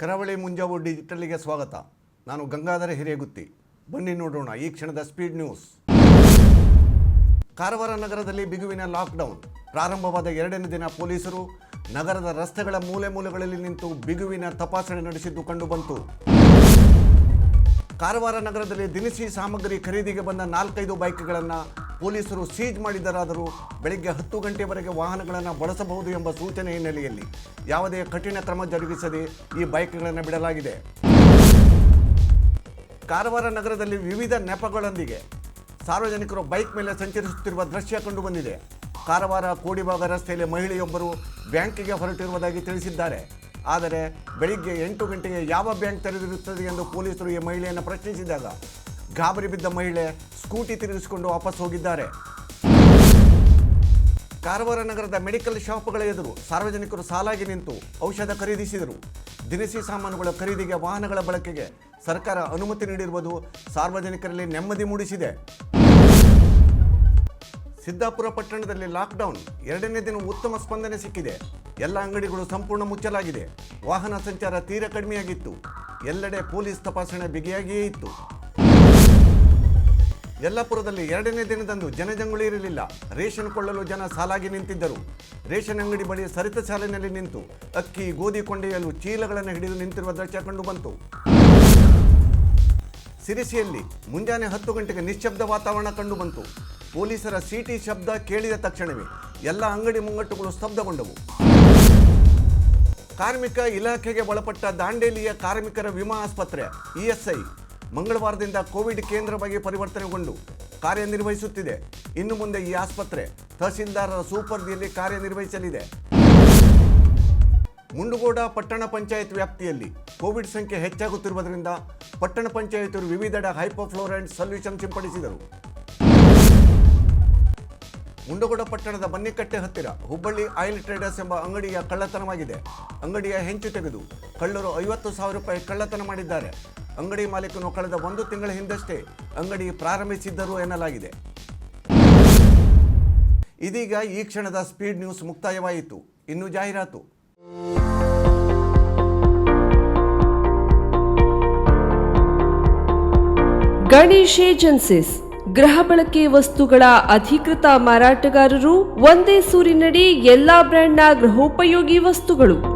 ಕರಾವಳಿ ಮುಂಜಾವು ಡಿಜಿಟಲ್ಗೆ ಸ್ವಾಗತ. ನಾನು ಗಂಗಾಧರ ಹಿರೇಗುತ್ತಿ. ಬನ್ನಿ ನೋಡೋಣ ಈ ಕ್ಷಣದ ಸ್ಪೀಡ್ ನ್ಯೂಸ್. ಕಾರವಾರ ನಗರದಲ್ಲಿ ಬಿಗುವಿನ ಲಾಕ್ಡೌನ್. ಪ್ರಾರಂಭವಾದ ಎರಡನೇ ದಿನ ಪೊಲೀಸರು ನಗರದ ರಸ್ತೆಗಳ ಮೂಲೆ ಮೂಲೆಗಳಲ್ಲಿ ನಿಂತು ಬಿಗುವಿನ ತಪಾಸಣೆ ನಡೆಸಿದ್ದು ಕಂಡುಬಂತು. ಕಾರವಾರ ನಗರದಲ್ಲಿ ದಿನಸಿ ಸಾಮಗ್ರಿ ಖರೀದಿಗೆ ಬಂದ ನಾಲ್ಕೈದು ಬೈಕ್ಗಳನ್ನು ಪೊಲೀಸರು ಸೀಜ್ ಮಾಡಿದರಾದರೂ ಬೆಳಗ್ಗೆ ಹತ್ತು ಗಂಟೆವರೆಗೆ ವಾಹನಗಳನ್ನು ಬಳಸಬಹುದು ಎಂಬ ಸೂಚನೆ ಹಿನ್ನೆಲೆಯಲ್ಲಿ ಯಾವುದೇ ಕಠಿಣ ಕ್ರಮ ಜರುಗಿಸದೆ ಈ ಬೈಕ್ಗಳನ್ನು ಬಿಡಲಾಗಿದೆ. ಕಾರವಾರ ನಗರದಲ್ಲಿ ವಿವಿಧ ನೆಪಗಳೊಂದಿಗೆ ಸಾರ್ವಜನಿಕರು ಬೈಕ್ ಮೇಲೆ ಸಂಚರಿಸುತ್ತಿರುವ ದೃಶ್ಯ ಕಂಡುಬಂದಿದೆ. ಕಾರವಾರ ಕೋಡಿಭಾಗ ರಸ್ತೆಯಲ್ಲಿ ಮಹಿಳೆಯೊಬ್ಬರು ಬ್ಯಾಂಕಿಗೆ ಹೊರಟಿರುವುದಾಗಿ ತಿಳಿಸಿದ್ದಾರೆ. ಆದರೆ ಬೆಳಿಗ್ಗೆ ಎಂಟು ಗಂಟೆಗೆ ಯಾವ ಬ್ಯಾಂಕ್ ತೆರೆದಿರುತ್ತದೆ ಎಂದು ಪೊಲೀಸರು ಈ ಮಹಿಳೆಯನ್ನು ಪ್ರಶ್ನಿಸಿದಾಗ ಗಾಬರಿ ಬಿದ್ದ ಮಹಿಳೆ ಸ್ಕೂಟಿ ತಿರುಗಿಸಿಕೊಂಡು ವಾಪಸ್ ಹೋಗಿದ್ದಾರೆ. ಕಾರವಾರ ನಗರದ ಮೆಡಿಕಲ್ ಶಾಪ್ಗಳ ಎದುರು ಸಾರ್ವಜನಿಕರು ಸಾಲಾಗಿ ನಿಂತು ಔಷಧ ಖರೀದಿಸಿದರು. ದಿನಸಿ ಸಾಮಾನುಗಳ ಖರೀದಿಗೆ ವಾಹನಗಳ ಬಳಕೆಗೆ ಸರ್ಕಾರ ಅನುಮತಿ ನೀಡಿರುವುದು ಸಾರ್ವಜನಿಕರಲ್ಲಿ ನೆಮ್ಮದಿ ಮೂಡಿಸಿದೆ. ಸಿದ್ದಾಪುರ ಪಟ್ಟಣದಲ್ಲಿ ಲಾಕ್ಡೌನ್ ಎರಡನೇ ದಿನ ಉತ್ತಮ ಸ್ಪಂದನೆ ಸಿಕ್ಕಿದೆ. ಎಲ್ಲ ಅಂಗಡಿಗಳು ಸಂಪೂರ್ಣ ಮುಚ್ಚಲಾಗಿದೆ. ವಾಹನ ಸಂಚಾರ ತೀರ ಕಡಿಮೆಯಾಗಿತ್ತು. ಎಲ್ಲೆಡೆ ಪೊಲೀಸ್ ತಪಾಸಣೆ ಬಿಗಿಯಾಗಿಯೇ ಇತ್ತು. ಯಲ್ಲಾಪುರದಲ್ಲಿ ಎರಡನೇ ದಿನದಂದು ಜನಜಂಗುಳಿ ಇರಲಿಲ್ಲ. ರೇಷನ್ ಕೊಳ್ಳಲು ಜನ ಸಾಲಾಗಿ ನಿಂತಿದ್ದರು. ರೇಷನ್ ಅಂಗಡಿ ಬಳಿ ಸರಿತ ಸಾಲಿನಲ್ಲಿ ನಿಂತು ಅಕ್ಕಿ, ಗೋಧಿ ಕೊಂಡೆಯಲು ಚೀಲಗಳನ್ನು ಹಿಡಿದು ನಿಂತಿರುವ ದೃಶ್ಯ ಕಂಡುಬಂತು ಸಿರಿಸಿಯಲ್ಲಿ ಮುಂಜಾನೆ ಹತ್ತು ಗಂಟೆಗೆ ನಿಶ್ಶಬ್ದ ವಾತಾವರಣ ಕಂಡುಬಂತು ಪೊಲೀಸರ ಸಿಟಿ ಶಬ್ದ ಕೇಳಿದ ತಕ್ಷಣವೇ ಎಲ್ಲ ಅಂಗಡಿ ಮುಂಗಟ್ಟುಗಳು ಸ್ತಬ್ಧಗೊಂಡವು. ಕಾರ್ಮಿಕ ಇಲಾಖೆಗೆ ಒಳಪಟ್ಟ ದಾಂಡೇಲಿಯ ಕಾರ್ಮಿಕರ ವಿಮಾ ಆಸ್ಪತ್ರೆ ಇಎಸ್ಐ ಮಂಗಳವಾರದಿಂದ ಕೋವಿಡ್ ಕೇಂದ್ರವಾಗಿ ಪರಿವರ್ತನೆಗೊಂಡು ಕಾರ್ಯನಿರ್ವಹಿಸುತ್ತಿದೆ. ಇನ್ನು ಮುಂದೆ ಈ ಆಸ್ಪತ್ರೆ ತಹಸೀಲ್ದಾರರ ಸೂಪರ್ದಿಯಲ್ಲಿ ಕಾರ್ಯನಿರ್ವಹಿಸಲಿದೆ. ಮುಂಡುಗೋಡ ಪಟ್ಟಣ ಪಂಚಾಯತ್ ವ್ಯಾಪ್ತಿಯಲ್ಲಿ ಕೋವಿಡ್ ಸಂಖ್ಯೆ ಹೆಚ್ಚಾಗುತ್ತಿರುವುದರಿಂದ ಪಟ್ಟಣ ಪಂಚಾಯತರು ವಿವಿಧೆಡೆ ಹೈಪೋಫ್ಲೋರೆಂಟ್ ಸೊಲ್ಯೂಷನ್ ಸಿಂಪಡಿಸಿದರು. ಮುಂಡಗೋಡ ಪಟ್ಟಣದ ಬನ್ನಿಕಟ್ಟೆ ಹತ್ತಿರ ಹುಬ್ಬಳ್ಳಿ ಆಯಿಲ್ ಟ್ರೇಡರ್ಸ್ ಎಂಬ ಅಂಗಡಿಯ ಕಳ್ಳತನವಾಗಿದೆ. ಅಂಗಡಿಯ ಹೆಂಚು ತೆಗೆದು ಕಳ್ಳರು ಐವತ್ತು ಸಾವಿರ ರೂಪಾಯಿ ಕಳ್ಳತನ ಮಾಡಿದ್ದಾರೆ. ಅಂಗಡಿ ಮಾಲೀಕನು ಕಳೆದ ಒಂದು ತಿಂಗಳ ಹಿಂದಷ್ಟೇ ಅಂಗಡಿ ಪ್ರಾರಂಭಿಸಿದ್ದರು ಎನ್ನಲಾಗಿದೆ. ಇದೀಗ ಈ ಕ್ಷಣದ ಸ್ಪೀಡ್ ನ್ಯೂಸ್ ಮುಕ್ತಾಯವಾಯಿತು. ಇನ್ನು ಜಾಹೀರಾತು. ಗಣೇಶ್ ಏಜೆನ್ಸಿಸ್, ಗೃಹ ಬಳಕೆ ವಸ್ತುಗಳ ಅಧಿಕೃತ ಮಾರಾಟಗಾರರು ಒಂದೇ ಸೂರಿನಡಿ ಎಲ್ಲಾ ಬ್ರ್ಯಾಂಡ್ನ ಗೃಹೋಪಯೋಗಿ ವಸ್ತುಗಳು.